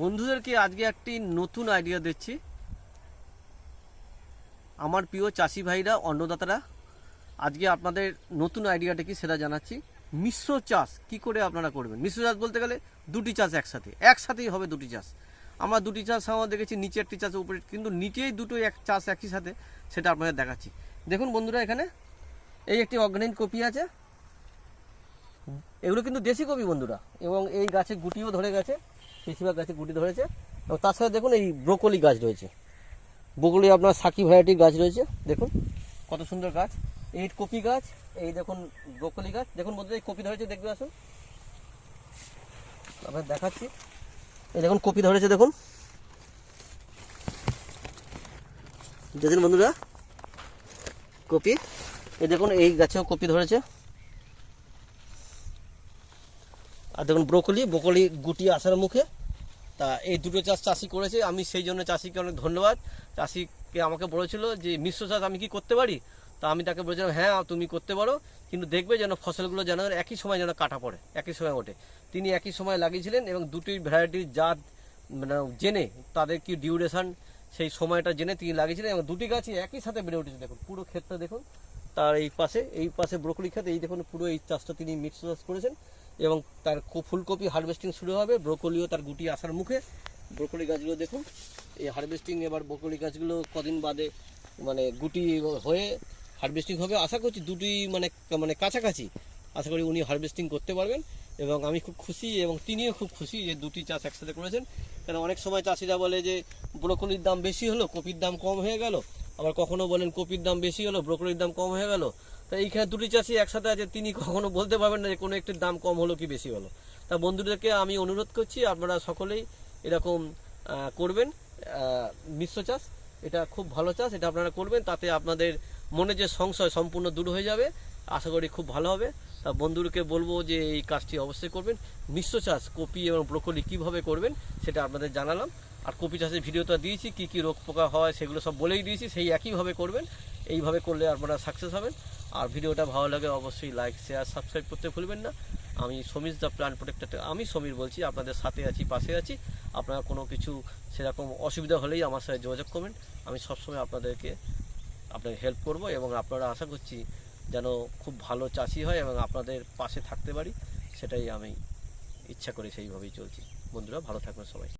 বন্ধুদেরকে আজকে একটি নতুন আইডিয়া দিচ্ছি? আমার প্রিয় চাষি ভাইরা, অন্নদাতারা, আজকে আপনাদের নতুন আইডিয়াটা কি সেটা জানাচ্ছি। মিশ্র চাষ কি করে আপনারা করবেন? মিশ্র চাষ বলতে গেলে দুটি চাষ একসাথে। একসাথেই হবে দুটি চাষ। আমরা দুটি চাষ আমরা দেখেছি, নিচে একটি চাষ উপরে, কিন্তু নিচেই দুটো এক চাষ একই সাথে সেটা আপনাদের দেখাচ্ছি। দেখুন বন্ধুরা এখানে, এই একটি অর্গানিক কপি আছে। এগুলো কিন্তু দেশি কপি বন্ধুরা, এবং এই গাছে গুটিও ধরে গেছে। বেশিরভাগ গাছে গুটি ধরেছে। এবং তার সাথে দেখুন এই ব্রোকলি গাছ রয়েছে। ব্রোকলি আপনার সাকি ভ্যারাইটির গাছ রয়েছে, দেখুন কত সুন্দর গাছ। এই কপি গাছ, এই দেখুন ব্রোকলি গাছ। দেখুন বন্ধুরা, এই কপি ধরেছে দেখবে আসুন আপনার দেখাচ্ছি। এই দেখুন, কপি ধরেছে, দেখুন। দেখুন বন্ধুরা, কপি। এই দেখুন, এই গাছেও কপি ধরেছে। আর দেখুন, ব্রোকলি ব্রোকলি গুটি আসার মুখে। তা এই দুটো চাষ চাষি করেছে, আমি সেই জন্য চাষিকে অনেক ধন্যবাদ। চাষিকে আমাকে বলেছিল যে, মিশ্র চাষ আমি কি করতে পারি? তা আমি তাকে বলেছিলাম হ্যাঁ তুমি করতে পারো, কিন্তু দেখবে যেন ফসলগুলো যেন একই সময় যেন কাটা পড়ে, একই সময় ওঠে। তিনি একই সময় লাগিয়েছিলেন এবং দুটি ভ্যারাইটির জাত মানে জেনে, তাদের কি ডিউরেশন সেই সময়টা জেনে তিনি লাগিয়েছিলেন এবং দুটি গাছই একই সাথে বেড়ে উঠেছে। দেখুন, পুরো ক্ষেতটা দেখুন, তার এই পাশে এই পাশে ব্রোকলি ক্ষেত, এই দেখুন, পুরো এই চাষটা তিনি মিক্স চাষ করেছেন। এবং তার ফুলকপি হারভেস্টিং শুরু হবে। ব্রোকলিও তার গুটি আসার মুখে। ব্রোকলি গাছগুলো দেখুন। এই হারভেস্টিং এবার ব্রোকলি গাছগুলো কদিন বাদে মানে গুটি হয়ে হারভেস্টিং হবে। আশা করছি দুটি মানে মানে কাছাকাছি। আশা করি উনি হারভেস্টিং করতে পারবেন। এবং আমি খুব খুশি এবং তিনিও খুব খুশি যে দুটি চাষ একসাথে করেছেন। কারণ অনেক সময় চাষিরা বলে যে, ব্রোকলির দাম বেশি হলো, কপির দাম কম হয়ে গেল। আবার কখনো বলেন, কপির দাম বেশি হলো, ব্রোকলির দাম কম হয়ে গেল। তা এইখানে দুটি চাষি একসাথে আছে, তিনি কখনো বলতে পারবেন না যে কোনো একটির দাম কম হলো কি বেশি হলো। তা বন্ধুদেরকে আমি অনুরোধ করছি, আপনারা সকলেই এরকম করবেন মিশ্র চাষ। এটা খুব ভালো চাষ, এটা আপনারা করবেন, তাতে আপনাদের মনে যে সংশয় সম্পূর্ণ দূর হয়ে যাবে, আশা করি খুব ভালো হবে। তা বন্ধুদেরকে বলব যে এই কাজটি অবশ্যই করবেন। মিশ্র চাষ, কপি এবং ব্রোকলি কীভাবে করবেন, সেটা আপনাদের জানালাম। আর কপি চাষের ভিডিওটা দিয়েছি, কি কি রোগ পোকা হয়, সেগুলো সব বলেই দিয়েছি, সেই একইভাবে করবেন। এইভাবে করলে আপনারা সাকসেস হবেন। আর ভিডিওটা ভালো লাগে অবশ্যই লাইক শেয়ার সাবস্ক্রাইব করতে ভুলবেন না। আমি সমীর দ্য প্ল্যান প্রোটেক্টর আমি সমীর বলছি, আপনাদের সাথে আছি, পাশে আছি। আপনারা কোনো কিছু সেরকম অসুবিধা হলেই আমার সাথে যোগাযোগ করবেন। আমি সবসময় আপনাদেরকে আপনাকে হেল্প করব এবং আপনারা আশা করছি যেন খুব ভালো চাষি হয় এবং আপনাদের পাশে থাকতে পারি। সেটাই আমি ইচ্ছা করি সেইভাবেই চলছি। বন্ধুরা, ভালো থাকবেন সবাই।